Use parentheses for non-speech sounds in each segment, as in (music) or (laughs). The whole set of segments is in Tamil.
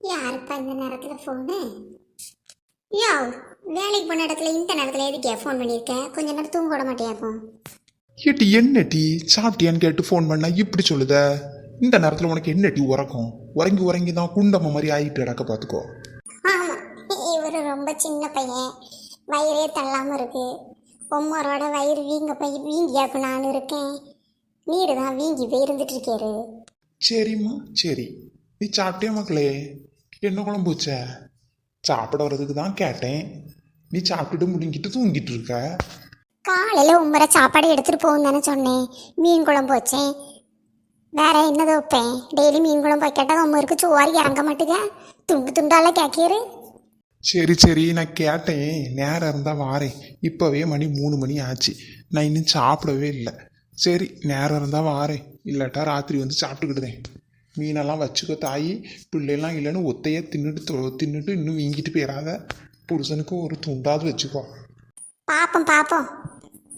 யாருப்பா இந்த நேரத்தில் ஃபோனு யோ வேலைக்கு போன இடத்துல இந்த நேரத்தில் எதுக்கே ஃபோன் பண்ணியிருக்கேன் கொஞ்ச நேரம் தூங்க விட மாட்டியாக்கும் ஏட்டி என்ன டீ? சாப்பிட்டியான்னு கேட்டு ஃபோன் பண்ணா இப்படி சொல்லுத? இந்த நேரத்தில் உனக்கு என்ன டீ உறக்கம்? உறங்கி உறங்கி தான் குண்டம்ம மாதிரி ஆகிட்டு இடக்க பார்த்துக்கோ ஆமாம் இவர் ரொம்ப சின்ன பையன். வயிறே தள்ளாமல் இருக்கு. உம்மரோட வயிறு வீங்க போய் வீங்கியாக்கும் நான் இருக்கேன். நீர் தான் வீங்கி இருந்துட்டு இருக்காரு சரிம்மா சரி. நீ சாப்பிட்டியா மக்களே? என்ன குழம்பு வச்ச? சாப்பிட வர்றதுக்கு தான் கேட்டேன். நீ சாப்பிட்டுட்டு முழுங்கிட்டு தூங்கிட்டு இருக்க காலையில் உம்மரை சாப்பாடு எடுத்துகிட்டு போகும் தானே சொன்னேன். மீன் குழம்பு வச்சேன். வேற என்னது வைப்பேன்? டெய்லி மீன் குழம்பு வைக்கட்டா உம்மருக்கு சோறு இறங்க மாட்டேங்க துண்டு துண்டால கேட்கிறு. சரி சரி. நான் கேட்டேன். நேரம் இருந்தால் வாரேன். இப்போவே மணி மூணு மணி ஆச்சு. நான் இன்னும் சாப்பிடவே இல்லை. சரி நேரம் இருந்தால் வாரேன் இல்லாட்டா ராத்திரி வந்து சாப்பிட்டுக்கிடுதேன் மீனெல்லாம் வச்சுக்கோ தாயி. பிள்ளைலாம் இல்லைன்னு ஒத்தையே தின்னுட்டு தின்னுட்டு இன்னும் வீங்கிட்டு போயிடாத புருஷனுக்கு ஒரு துண்டாவது வச்சுக்கோ. பார்ப்போம் பார்ப்போம்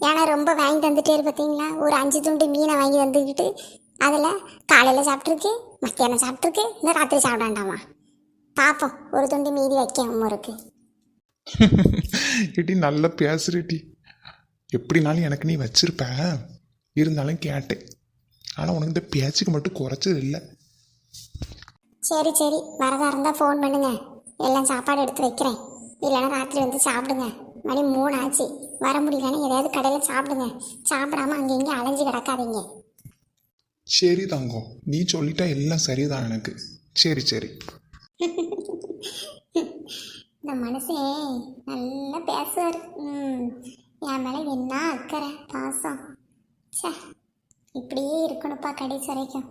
ஏன்னா ரொம்ப வாங்கி தந்துட்டே பார்த்தீங்களா ஒரு அஞ்சு துண்டு மீனை வாங்கி தந்துக்கிட்டு அதில் காலையில் சாப்பிட்ருக்கு மத்தியானம் சாப்பிட்ருக்கு இந்த ராத்திரி சாப்பிட வேண்டாமா? பார்ப்போம் ஒரு துண்டு மீதி வைக்க அம்மருக்கு இடி (laughs) நல்லா பேசுறடி. எப்படினாலும் எனக்கு நீ வச்சிருப்ப. இருந்தாலும் கேட்டேன். ஆனால் உனக்கு இந்த பேச்சுக்கு மட்டும் குறைச்சது இல்லை. சரி சரி. வரதா இருந்தால் ஃபோன் பண்ணுங்க. எல்லாம் சாப்பாடு எடுத்து வைக்கிறேன். இல்லைன்னா ராத்திரி வந்து சாப்பிடுங்க. மணி மூணு ஆச்சு. வர முடியலன்னா எதையாவது கடையில் சாப்பிடுங்க. சாப்பிடாம அங்கே இங்கே அலைஞ்சு கிடக்காதீங்க. சரி தங்கம் நீ சொல்லிட்டா எல்லாம் சரிதான் எனக்கு. சரி சரி. (laughs) இந்த மனுஷன் நல்லா பேசுவார். ம். என் மேலே என்ன அக்கறை? பாசம். ச்சே இப்படியே இருக்கணும்ப்பா கடைசி வரைக்கும்.